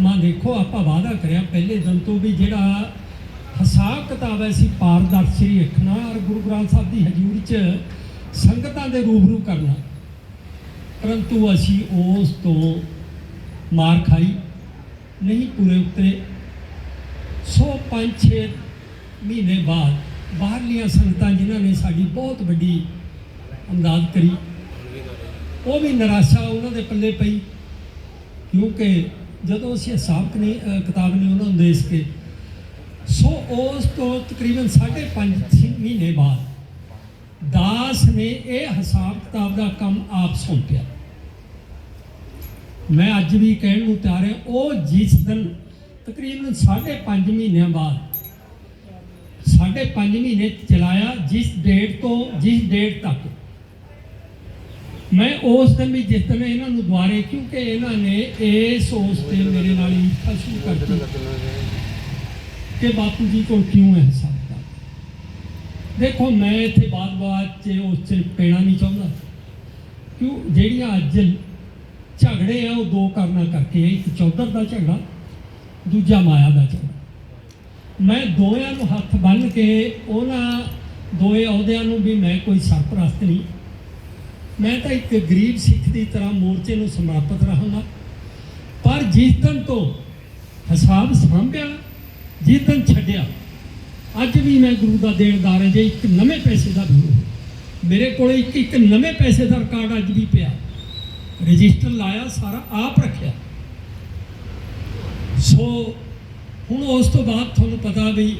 ਮਾਂ ਦੇਖੋ, ਆਪਾਂ ਵਾਅਦਾ ਕਰਿਆ ਪਹਿਲੇ ਦਿਨ ਤੋਂ ਵੀ ਜਿਹੜਾ ਹਿਸਾਬ ਕਿਤਾਬ ਹੈ ਸੀ ਪਾਰਦਰਸ਼ੀ ਰੱਖਣਾ ਔਰ ਗੁਰੂ ਗ੍ਰੰਥ ਸਾਹਿਬ ਦੀ ਹਜ਼ੂਰੀ 'ਚ ਸੰਗਤਾਂ ਦੇ ਰੂਬਰੂ ਕਰਨਾ। ਪਰੰਤੂ ਅਸੀਂ ਉਸ ਤੋਂ ਮਾਰ ਖਾਈ, ਨਹੀਂ ਪੂਰੇ ਉੱਤੇ। ਸੌ ਪੰਜ ਛੇ ਮਹੀਨੇ ਬਾਅਦ ਬਾਹਰਲੀਆਂ ਸੰਗਤਾਂ ਜਿਨ੍ਹਾਂ ਨੇ ਸਾਡੀ ਬਹੁਤ ਵੱਡੀ ਅਮਦਾਦ ਕਰੀ, ਉਹ ਵੀ ਨਿਰਾਸ਼ਾ ਉਹਨਾਂ ਦੇ ਪੱਲੇ ਪਈ, ਕਿਉਂਕਿ ਜਦੋਂ ਅਸੀਂ ਹਿਸਾਬ ਨੇ ਕਿਤਾਬ ਨਹੀਂ ਉਹਨਾਂ ਨੂੰ ਦੇ ਸਕੇ, ਸੋ ਉਸ ਤੋਂ ਤਕਰੀਬਨ 5.5 ਮਹੀਨੇ ਬਾਅਦ ਦਾਸ ਨੇ ਇਹ ਹਿਸਾਬ ਕਿਤਾਬ ਦਾ ਕੰਮ ਆਪ ਸੌਂਪਿਆ। ਮੈਂ ਅੱਜ ਵੀ ਕਹਿਣ ਨੂੰ ਤਿਆਰ ਹਾਂ, ਉਹ ਜਿਸ ਦਿਨ ਤਕਰੀਬਨ 5.5 ਮਹੀਨਿਆਂ ਬਾਅਦ, ਸਾਢੇ ਪੰਜ ਮਹੀਨੇ ਚਲਾਇਆ, ਜਿਸ ਡੇਟ ਤੋਂ, ਜਿਸ ਡੇਟ ਤੱਕ ਮੈਂ ਉਸ ਦਿਨ ਵੀ ਜਿਸ ਦਿਨ ਇਹਨਾਂ ਨੂੰ ਦੁਆਰੇ ਕਿਉਂਕਿ ਇਹਨਾਂ ਨੇ ਇਸ ਉਸ ਤੇ ਮੇਰੇ ਨਾਲ ਹੀ ਸ਼ੁਰੂ ਕਰਤੀ ਕਿ ਬਾਪੂ ਜੀ ਕੋਲ ਕਿਉਂ ਹੈ ਸਾਡਾ ਦੇਖੋ, ਮੈਂ ਇੱਥੇ ਬਾਤ-ਬਾਤ 'ਚ ਉਸ 'ਚ ਪੈਣਾ ਨਹੀਂ ਚਾਹੁੰਦਾ। ਕਿਉਂ? ਜਿਹੜੀਆਂ ਅੱਜ ਝਗੜੇ ਆ, ਉਹ ਦੋ ਕਾਰਨਾਂ ਕਰਕੇ ਇੱਕ ਚੌਧਰ ਦਾ ਝਗੜਾ, ਦੂਜਾ ਮਾਇਆ ਦਾ ਝਗੜਾ। ਮੈਂ ਦੋਆਂ ਨੂੰ ਹੱਥ ਬੰਨ੍ਹ ਕੇ ਉਹਨਾਂ ਦੋਏ ਅਹੁਦਿਆਂ ਨੂੰ ਵੀ ਮੈਂ ਕੋਈ ਸਰਪ੍ਰਸਤ ਨਹੀਂ। ਮੈਂ ਤਾਂ ਇੱਕ ਗਰੀਬ ਸਿੱਖ ਦੀ ਤਰ੍ਹਾਂ ਮੋਰਚੇ ਨੂੰ ਸਮਰਪਿਤ ਰਹਾਂਗਾ। ਪਰ ਜਿਸ ਦਿਨ ਤੋਂ ਹਿਸਾਬ ਸਾਂਭਿਆ, ਜਿਸ ਦਿਨ ਛੱਡਿਆ, ਅੱਜ ਵੀ ਮੈਂ ਗੁਰੂ ਦਾ ਦੇਣਦਾਰ ਹਾਂ, ਜੇ ਇੱਕ ਨਵੇਂ ਪੈਸੇ ਦਾ ਗੁਰੂ ਮੇਰੇ ਕੋਲ ਇੱਕ ਇੱਕ ਨਵੇਂ ਪੈਸੇ ਦਾ ਰਿਕਾਰਡ ਅੱਜ ਵੀ ਪਿਆ। ਰਜਿਸਟਰ ਲਾਇਆ, ਸਾਰਾ ਆਪ ਰੱਖਿਆ। ਸੋ ਹੁਣ ਉਸ ਤੋਂ ਬਾਅਦ ਤੁਹਾਨੂੰ ਪਤਾ ਵੀ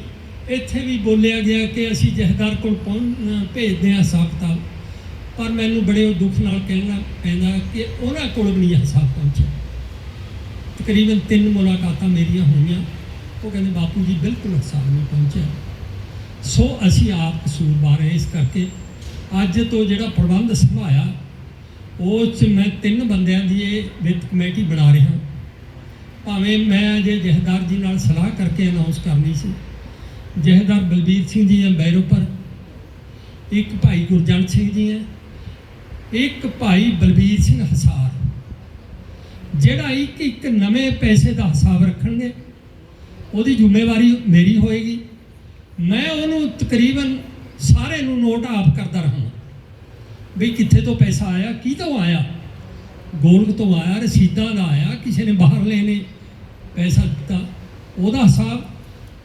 ਇੱਥੇ ਵੀ ਬੋਲਿਆ ਗਿਆ ਕਿ ਅਸੀਂ ਜਹਦਾਰ ਕੋਲ ਪਹੁੰਚ ਭੇਜਦੇ ਹਾਂ ਹਿਸਾਬ ਕਿਤਾਬ ਪਰ ਮੈਨੂੰ ਬੜੇ ਦੁੱਖ ਨਾਲ ਕਹਿਣਾ ਪੈਂਦਾ ਕਿ ਉਹਨਾਂ ਕੋਲ ਵੀ ਨਹੀਂ ਹਿਸਾਬ ਪਹੁੰਚਿਆ। ਤਕਰੀਬਨ ਤਿੰਨ ਮੁਲਾਕਾਤਾਂ ਮੇਰੀਆਂ ਹੋਈਆਂ। ਉਹ ਕਹਿੰਦੇ, ਬਾਪੂ ਜੀ, ਬਿਲਕੁਲ ਹਿਸਾਬ ਨਹੀਂ ਪਹੁੰਚਿਆ। ਸੋ ਅਸੀਂ ਆਪ ਕਸੂਰਵਾਰ ਹੈ ਇਸ ਕਰਕੇ। ਅੱਜ ਤੋਂ ਜਿਹੜਾ ਪ੍ਰਬੰਧ ਸੰਭਾਇਆ, ਉਹ 'ਚ ਮੈਂ ਤਿੰਨ ਬੰਦਿਆਂ ਦੀ ਇਹ ਵਿੱਤ ਕਮੇਟੀ ਬਣਾ ਰਿਹਾ ਭਾਵੇਂ ਮੈਂ ਜੇ ਜਹਦਾਰ ਜੀ ਨਾਲ ਸਲਾਹ ਕਰਕੇ ਅਨਾਉਂਸ ਕਰਨੀ ਸੀ। ਜਹਦਾਰ ਬਲਬੀਰ ਸਿੰਘ ਜੀ ਹੈ ਬੈਰੋਪਰ, ਇੱਕ ਭਾਈ ਗੁਰਜੰਟ ਸਿੰਘ ਜੀ ਹੈ। ਇੱਕ ਭਾਈ ਬਲਬੀਰ ਸਿੰਘ ਹਸਾਰ, ਜਿਹੜਾ ਇੱਕ ਇੱਕ ਨਵੇਂ ਪੈਸੇ ਦਾ ਹਿਸਾਬ ਰੱਖਣਗੇ, ਉਹਦੀ ਜ਼ਿੰਮੇਵਾਰੀ ਮੇਰੀ ਹੋਏਗੀ। ਮੈਂ ਉਹਨੂੰ ਤਕਰੀਬਨ ਸਾਰੇ ਨੂੰ ਨੋਟ ਆਪ ਕਰਦਾ ਰਹਾਂ ਵੀ ਕਿੱਥੇ ਤੋਂ ਪੈਸਾ ਆਇਆ, ਕੀ ਤੋਂ ਆਇਆ? ਗੋਲਕ ਤੋਂ ਆਇਆ, ਰਸੀਦਾਂ ਦਾ ਆਇਆ, ਕਿਸੇ ਨੇ ਬਾਹਰ ਲੈਨੇ ਪੈਸਾ ਦਿੱਤਾ। ਉਹਦਾ ਹਿਸਾਬ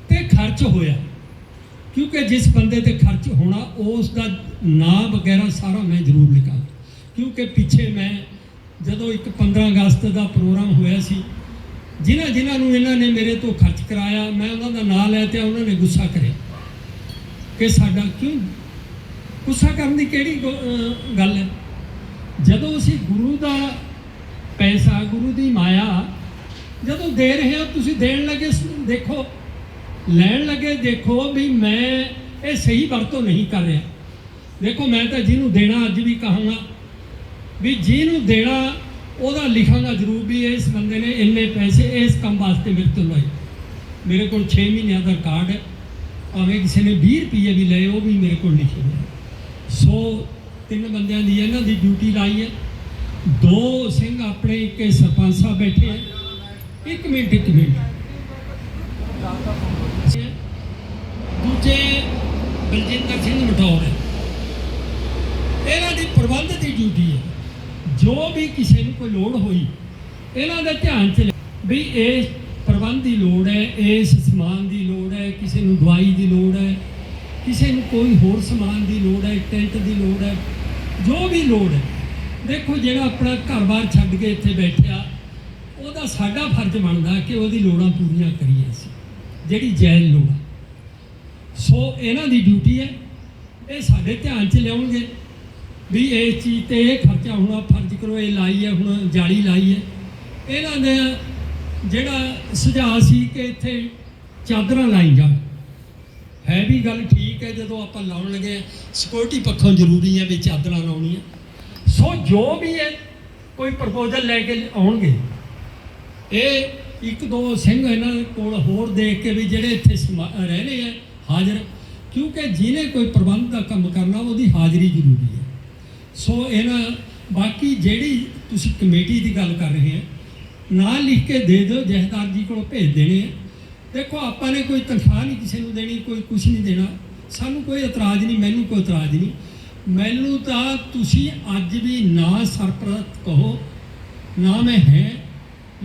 ਤੇ ਖਰਚ ਹੋਇਆ। ਕਿਉਂਕਿ ਜਿਸ ਬੰਦੇ ਤੇ ਖਰਚ ਹੋਣਾ, ਉਸ ਦਾ ਨਾਂ ਵਗੈਰਾ ਸਾਰਾ ਮੈਂ ਜ਼ਰੂਰ ਲਿਖਾਂ ਕਿਉਂਕਿ ਪਿੱਛੇ ਮੈਂ ਜਦੋਂ ਇੱਕ 15 ਅਗਸਤ ਦਾ ਪ੍ਰੋਗਰਾਮ ਹੋਇਆ ਸੀ, ਜਿਨ੍ਹਾਂ ਜਿਨ੍ਹਾਂ ਨੂੰ ਇਹਨਾਂ ਨੇ ਮੇਰੇ ਤੋਂ ਖਰਚ ਕਰਾਇਆ, ਮੈਂ ਉਹਨਾਂ ਦਾ ਨਾਂ ਲੈ ਤੇ ਉਹਨਾਂ ਨੇ ਗੁੱਸਾ ਕਰਿਆ ਕਿ ਸਾਡਾ ਕਿਉਂ ਗੁੱਸਾ ਕਰਨ ਦੀ ਕਿਹੜੀ ਗੋ- ਗੱਲ ਹੈ? ਜਦੋਂ ਅਸੀਂ ਗੁਰੂ ਦਾ ਪੈਸਾ, ਗੁਰੂ ਦੀ ਮਾਇਆ, ਜਦੋਂ ਦੇ ਰਹੇ ਹੋ, ਤੁਸੀਂ ਦੇਣ ਲੱਗੇ ਦੇਖੋ, ਲੈਣ ਲੱਗੇ, ਦੇਖੋ ਵੀ ਮੈਂ ਇਹ ਸਹੀ ਵਰਤੋਂ ਨਹੀਂ ਕਰ ਰਿਹਾ। ਦੇਖੋ, ਮੈਂ ਤਾਂ ਜਿਹਨੂੰ ਦੇਣਾ ਅੱਜ ਵੀ ਕਹਾਂਗਾ ਵੀ ਜਿਹਨੂੰ ਦੇਣਾ, ਉਹਦਾ ਲਿਖਾਂਗਾ ਜ਼ਰੂਰ ਵੀ ਇਸ ਬੰਦੇ ਨੇ ਇੰਨੇ ਪੈਸੇ ਇਸ ਕੰਮ ਵਾਸਤੇ ਮੇਰੇ ਤੋਂ ਲਏ। ਮੇਰੇ ਕੋਲ 6 ਮਹੀਨਿਆਂ ਦਾ ਕਾਰਡ ਹੈ। ਭਾਵੇਂ ਕਿਸੇ ਨੇ 20 ਰੁਪਏ ਵੀ ਲਏ, ਉਹ ਵੀ ਮੇਰੇ ਕੋਲ ਲਿਖੇ ਹੋਏ ਨੇ। ਸੋ, ਤਿੰਨ ਬੰਦਿਆਂ ਦੀ ਇਹਨਾਂ ਦੀ ਡਿਊਟੀ ਲਾਈ ਹੈ। ਦੋ ਸਿੰਘ ਆਪਣੇ ਇੱਕ ਸਰਪੰਚ ਸਾਹਿਬ ਬੈਠੇ ਹੈ। ਇੱਕ ਮਿੰਟ ਇੱਕ ਮਿੰਟ। ਦੂਜੇ ਬਲਜਿੰਦਰ ਸਿੰਘ ਮਟੌਰ ਹੈ। ਇਹਨਾਂ ਦੀ ਪ੍ਰਬੰਧ ਦੀ ਡਿਊਟੀ ਹੈ। ਜੋ ਵੀ ਕਿਸੇ ਨੂੰ ਕੋਈ ਲੋੜ ਹੋਈ, ਇਹਨਾਂ ਦਾ ਧਿਆਨ ਚ ਲਿਆ ਵੀ ਇਹ ਪ੍ਰਬੰਧ ਦੀ ਲੋੜ ਹੈ ਇਸ ਸਮਾਨ ਦੀ ਲੋੜ ਹੈ, ਕਿਸੇ ਨੂੰ ਦਵਾਈ ਦੀ ਲੋੜ ਹੈ, ਕਿਸੇ ਨੂੰ ਕੋਈ ਹੋਰ ਸਮਾਨ ਦੀ ਲੋੜ ਹੈ, ਟੈਂਟ ਦੀ ਲੋੜ ਹੈ, ਜੋ ਵੀ ਲੋੜ ਹੈ। ਦੇਖੋ ਜਿਹੜਾ ਆਪਣਾ ਘਰ-ਬਾਰ ਛੱਡ ਕੇ ਇੱਥੇ ਬੈਠਿਆ, ਉਹਦਾ ਸਾਡਾ ਫਰਜ਼ ਬਣਦਾ ਕਿ ਉਹਦੀ ਲੋੜਾਂ ਪੂਰੀਆਂ ਕਰੀਏ ਅਸੀਂ, ਜਿਹੜੀ ਜੈਨ ਲੋੜ ਹੈ। ਸੋ ਇਹਨਾਂ ਦੀ ਡਿਊਟੀ ਹੈ, ਇਹ ਸਾਡੇ ਧਿਆਨ 'ਚ ਲਿਆਉਣਗੇ। ਵੀ ਇਹ ਚੀਜ਼ ਤੇ ਇਹ ਖਰਚਾ ਹੋਣਾ ਫਰਜ਼ ਕਰੋ, ਇਹ ਲਾਈ ਹੈ ਹੁਣ ਜਾਲੀ ਲਾਈ ਹੈ ਇਹਨਾਂ ਨੇ ਜਿਹੜਾ ਸੁਝਾਅ ਸੀ ਕਿ ਇੱਥੇ ਚਾਦਰਾਂ ਲਾਈ ਜਾਣ। ਹੈ ਵੀ ਗੱਲ ਠੀਕ ਹੈ, ਜਦੋਂ ਆਪਾਂ ਲਾਉਣ ਲੱਗੇ ਸਿਕਿਉਰਿਟੀ ਪੱਖੋਂ ਜ਼ਰੂਰੀ ਹੈ ਵੀ ਚਾਦਰਾਂ ਲਾਉਣੀਆਂ। ਸੋ ਜੋ ਵੀ ਹੈ ਕੋਈ ਪ੍ਰਪੋਜ਼ਲ ਲੈ ਕੇ ਆਉਣਗੇ, ਇਹ ਇੱਕ ਦੋ ਸਿੰਘ ਇਹਨਾਂ ਕੋਲ ਹੋਰ ਦੇਖ ਕੇ ਵੀ ਜਿਹੜੇ ਇੱਥੇ ਸਮਾ- ਰਹੇ ਆ, ਹਾਜ਼ਰ। ਕਿਉਂਕਿ ਜਿਹਨੇ ਕੋਈ ਪ੍ਰਬੰਧ ਦਾ ਕੰਮ ਕਰਨਾ, ਉਹਦੀ ਹਾਜ਼ਰੀ ਜ਼ਰੂਰੀ ਹੈ। ਸੋ ਇਹਨਾਂ ਬਾਕੀ ਜਿਹੜੀ ਤੁਸੀਂ ਕਮੇਟੀ ਦੀ ਗੱਲ ਕਰ ਰਹੇ ਆ ਨਾਂ ਲਿਖ ਕੇ ਦੇ ਦਿਓ, ਜਹਦਾਰ ਜੀ ਕੋਲ ਭੇਜ ਦੇਣੇ ਆ। ਦੇਖੋ, ਆਪਾਂ ਨੇ ਕੋਈ ਤਨਖਾਹ ਨਹੀਂ ਕਿਸੇ ਨੂੰ ਦੇਣੀ, ਕੋਈ ਕੁਝ ਨਹੀਂ ਦੇਣਾ। ਸਾਨੂੰ ਕੋਈ ਇਤਰਾਜ਼ ਨਹੀਂ, ਮੈਨੂੰ ਕੋਈ ਇਤਰਾਜ਼ ਨਹੀਂ। ਮੈਨੂੰ ਤਾਂ ਤੁਸੀਂ ਅੱਜ ਵੀ ਨਾ ਸਰਪ੍ਰਸਤ ਕਹੋ, ਨਾ ਮੈਂ ਹੈ,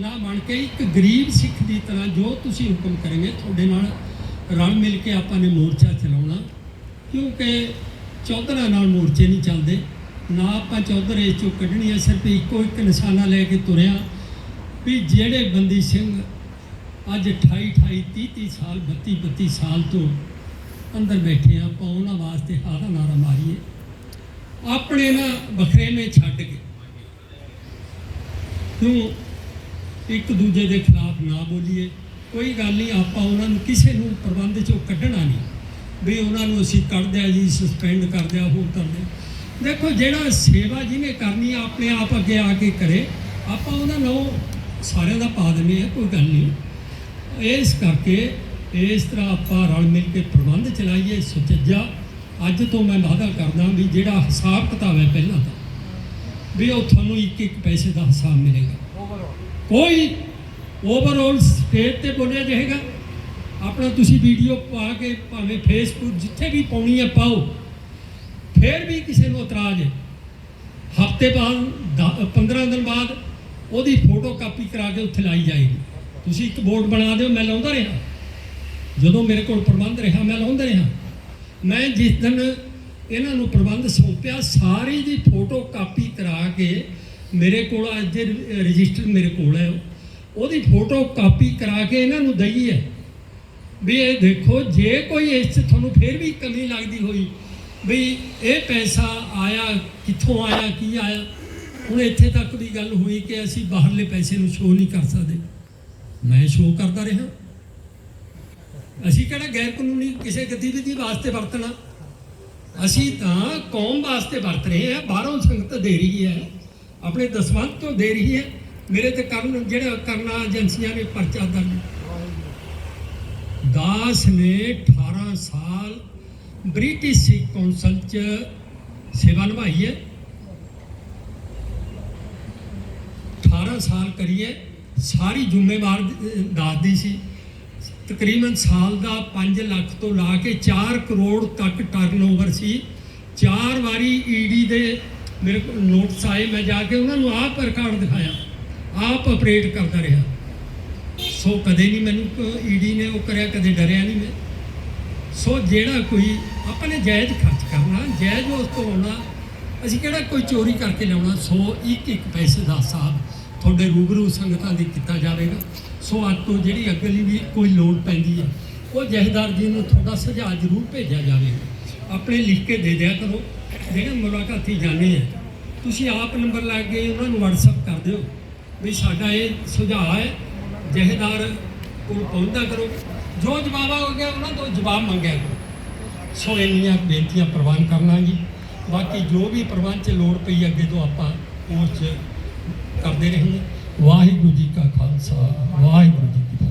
ਨਾ ਬਣ ਕੇ ਇੱਕ ਗਰੀਬ ਸਿੱਖ ਦੀ ਤਰ੍ਹਾਂ ਜੋ ਤੁਸੀਂ ਹੁਕਮ ਕਰਨਗੇ, ਤੁਹਾਡੇ ਨਾਲ ਰਲ ਮਿਲ ਕੇ ਆਪਾਂ ਨੇ ਮੋਰਚਾ ਚਲਾਉਣਾ। ਕਿਉਂਕਿ ਚੌਧਰਾਂ ਨਾਲ ਮੋਰਚੇ ਨਹੀਂ ਚੱਲਦੇ। ਨਾ ਆਪਾਂ ਚੌਧਰ ਇਸ ਚੋਂ ਕੱਢਣੀ ਹੈ ਸਿਰਫ ਇੱਕੋ ਇੱਕ ਨਿਸ਼ਾਨਾ ਲੈ ਕੇ ਤੁਰਿਆ ਵੀ ਜਿਹੜੇ ਬੰਦੀ ਸਿੰਘ ਅੱਜ 28 28 30 30 ਸਾਲ 32 32 ਸਾਲ ਤੋਂ ਅੰਦਰ ਬੈਠੇ ਆ, ਆਪਾਂ ਉਹਨਾਂ ਵਾਸਤੇ ਹਾਰਾ ਨਾਰਾ ਮਾਰੀਏ। ਆਪਣੇ ਨਾ ਵਖਰੇਵੇਂ ਛੱਡ ਕੇ ਕਿਉਂ ਇੱਕ ਦੂਜੇ ਦੇ ਖਿਲਾਫ ਨਾ ਬੋਲੀਏ। ਕੋਈ ਗੱਲ ਨਹੀਂ, ਆਪਾਂ ਉਹਨਾਂ ਨੂੰ ਕਿਸੇ ਨੂੰ ਪ੍ਰਬੰਧ ਚੋਂ ਕੱਢਣਾ ਨਹੀਂ। ਵੀ ਉਹਨਾਂ ਨੂੰ ਅਸੀਂ ਕੱਢ ਦਿਆ ਜੀ ਸਸਪੈਂਡ ਕਰ ਦਿਆ ਹੋਰ ਕਰ ਦਿਆ ਦੇਖੋ, ਜਿਹੜਾ ਸੇਵਾ ਜਿਹਨੇ ਕਰਨੀ ਆ, ਆਪਣੇ ਆਪ ਅੱਗੇ ਆ ਕੇ ਕਰੇ, ਆਪਾਂ ਉਹਨਾਂ ਨੂੰ ਸਾਰਿਆਂ ਦਾ ਪਾ ਦਿੰਦੇ ਆ ਕੋਈ ਗੱਲ ਨਹੀਂ। ਇਸ ਕਰਕੇ ਇਸ ਤਰ੍ਹਾਂ ਆਪਾਂ ਰਲ ਮਿਲ ਕੇ ਪ੍ਰਬੰਧ ਚਲਾਈਏ, ਸੁਚੱਜਾ। ਅੱਜ ਤੋਂ ਮੈਂ ਵਾਅਦਾ ਕਰਦਾ ਵੀ ਜਿਹੜਾ ਹਿਸਾਬ ਕਿਤਾਬ ਹੈ ਪਹਿਲਾਂ ਦਾ, ਵੀ ਉਹ ਤੁਹਾਨੂੰ ਇੱਕ ਇੱਕ ਪੈਸੇ ਦਾ ਹਿਸਾਬ ਮਿਲੇਗਾ। ਕੋਈ ਓਵਰਆਲ ਸਟੇਟ ਤੇ ਬੋਲਿਆ ਜਾਏਗਾ। ਆਪਣਾ ਤੁਸੀਂ ਵੀਡੀਓ ਪਾ ਕੇ, ਭਾਵੇਂ ਫੇਸਬੁੱਕ ਜਿੱਥੇ ਵੀ ਪਾਉਣੀ ਹੈ, ਪਾਓ। ਫਿਰ ਵੀ ਕਿਸੇ ਨੂੰ ਇਤਰਾਜ਼ ਹੈ। ਹਫ਼ਤੇ ਬਾਅਦ ਦ- 15 ਦਿਨ ਬਾਅਦ ਉਹਦੀ ਫੋਟੋ ਕਾਪੀ ਕਰਾ ਕੇ ਉੱਥੇ ਲਾਈ ਜਾਏਗੀ। ਤੁਸੀਂ ਇੱਕ ਬੋਰਡ ਬਣਾ ਦਿਓ, ਮੈਂ ਲਾਉਂਦਾ ਰਿਹਾ। ਜਦੋਂ ਮੇਰੇ ਕੋਲ ਪ੍ਰਬੰਧ ਰਿਹਾ, ਮੈਂ ਲਾਉਂਦਾ ਰਿਹਾ। ਮੈਂ ਜਿਸ ਦਿਨ ਇਹਨਾਂ ਨੂੰ ਪ੍ਰਬੰਧ ਸੌਂਪਿਆ, ਸਾਰੀ ਦੀ ਫੋਟੋ ਕਾਪੀ ਕਰਾ ਕੇ ਮੇਰੇ ਕੋਲ ਅੱਜ ਰਜਿਸਟਰ ਮੇਰੇ ਕੋਲ ਹੈ ਉਹਦੀ ਫੋਟੋ ਕਾਪੀ ਕਰਾ ਕੇ ਇਹਨਾਂ ਨੂੰ ਦਈ ਹੈ ਵੀ ਇਹ ਦੇਖੋ, ਜੇ ਕੋਈ ਇਸ 'ਚ ਤੁਹਾਨੂੰ ਫਿਰ ਵੀ ਕਮੀ ਲੱਗਦੀ ਹੋਈ ਵੀ ਇਹ ਪੈਸਾ ਆਇਆ, ਕਿੱਥੋਂ ਆਇਆ, ਕੀ ਆਇਆ? ਹੁਣ ਇੱਥੇ ਤੱਕ ਦੀ ਗੱਲ ਹੋਈ ਕਿ ਅਸੀਂ ਬਾਹਰਲੇ ਪੈਸੇ ਨੂੰ ਸ਼ੋਅ ਨਹੀਂ ਕਰ ਸਕਦੇ। ਮੈਂ ਸ਼ੋਅ ਕਰਦਾ ਰਿਹਾ। ਅਸੀਂ ਕਿਹੜਾ ਗੈਰ ਕਾਨੂੰਨੀ ਕਿਸੇ ਗਤੀਵਿਧੀ ਵਾਸਤੇ ਵਰਤਣਾ? ਅਸੀਂ ਤਾਂ ਕੌਮ ਵਾਸਤੇ ਵਰਤ ਰਹੇ ਹਾਂ, ਬਾਹਰੋਂ ਸੰਗਤ ਦੇ ਰਹੀ ਹੈ। ਆਪਣੇ ਦਸਵੰਤ ਤੋਂ ਦੇ ਰਹੀ ਹੈ। ਮੇਰੇ ਤੇ ਕਰਨ ਜਿਹੜਾ ਕਰਨਾ ਏਜੰਸੀਆਂ ਨੇ ਪਰਚਾ ਦਰਜ। ਦਾਸ ਨੇ 18 ਸਾਲ ਬ੍ਰਿਟਿਸ਼ ਸਿੱਖ ਕੌਂਸਲ ਚ ਸੇਵਾ ਨਿਭਾਈ ਹੈ। 18 ਸਾਲ ਕਰੀਏ ਸਾਰੀ ਜ਼ਿੰਮੇਵਾਰ ਅਹ, ਦੱਸਦੀ ਸੀ। ਤਕਰੀਬਨ ਸਾਲ ਦਾ 5 ਲੱਖ ਤੋਂ ਲਾ ਕੇ 4 ਕਰੋੜ ਤੱਕ ਟਰਨਓਵਰ ਸੀ। ਚਾਰ ਵਾਰੀ ਈਡੀ ਦੇ ਮੇਰੇ ਕੋਲ ਨੋਟਸ ਆਏ ਮੈਂ ਜਾ ਕੇ ਉਹਨਾਂ ਨੂੰ ਆਪ ਰਿਕਾਰਡ ਦਿਖਾਇਆ ਆਪ ਆਪਰੇਟ ਕਰਦਾ ਰਿਹਾ। ਸੋ ਕਦੇ ਨਹੀਂ ਮੈਨੂੰ ਈਡੀ ਨੇ ਉਹ ਕਰਿਆ ਕਦੇ ਡਰਿਆ ਨਹੀਂ ਮੈਂ। ਸੋ ਜਿਹੜਾ ਕੋਈ ਆਪਣੇ ਜਾਇਜ਼ ਖਰਚ ਕਰਨਾ, ਜਾਇਜ਼ ਉਸ ਤੋਂ ਆਉਣਾ। ਅਸੀਂ ਕਿਹੜਾ ਕੋਈ ਚੋਰੀ ਕਰਕੇ ਲਿਆਉਣਾ? ਸੋ ਇੱਕ ਇੱਕ ਪੈਸੇ ਦਾ ਹਿਸਾਬ ਤੁਹਾਡੇ ਰੂਬਰੂ ਸੰਗਤਾਂ ਦੀ ਕੀਤਾ ਜਾਵੇਗਾ। ਸੋ ਅੱਜ ਤੋਂ ਜਿਹੜੀ ਅਗਲੀ ਵੀ ਕੋਈ ਲੋੜ ਪੈਂਦੀ ਹੈ, ਉਹ ਜਹਦਾਰ ਜੀ ਨੂੰ ਤੁਹਾਡਾ ਸੁਝਾਅ ਜ਼ਰੂਰ ਭੇਜਿਆ ਜਾਵੇਗਾ। ਆਪਣੇ ਲਿਖ ਕੇ ਦੇ ਦਿਆ ਕਰੋ। ਜਿਹੜੇ ਮੁਲਾਕਾਤੀ ਜਾਣੇ ਆ, ਤੁਸੀਂ ਆਪ ਨੰਬਰ ਲਾ ਕੇ ਉਹਨਾਂ ਨੂੰ WhatsApp ਕਰ ਦਿਓ ਵੀ ਸਾਡਾ ਇਹ ਸੁਝਾਅ ਹੈ, ਜਹੇਦਾਰ ਕੋਲ ਪਹੁੰਚਦਾ ਕਰੋ। ਜੋ ਜਵਾਬ ਆ ਗਿਆ ਉਹਨਾਂ ਤੋਂ ਜਵਾਬ ਮੰਗਿਆ ਕਰੋ। ਸੋ ਇੰਨੀਆਂ ਬੇਨਤੀਆਂ ਪ੍ਰਵਾਨ ਕਰਨਾ ਜੀ। ਬਾਕੀ ਜੋ ਵੀ ਪ੍ਰਬੰਧ ਚ ਲੋੜ ਪਈ ਅੱਗੇ ਤੋਂ ਆਪਾਂ ਉਸ ਚ ਕਰਦੇ ਰਹਾਂਗੇ ਵਾਹਿਗੁਰੂ ਜੀ ਕਾ ਖਾਲਸਾ, ਵਾਹਿਗੁਰੂ ਜੀ ਕੀ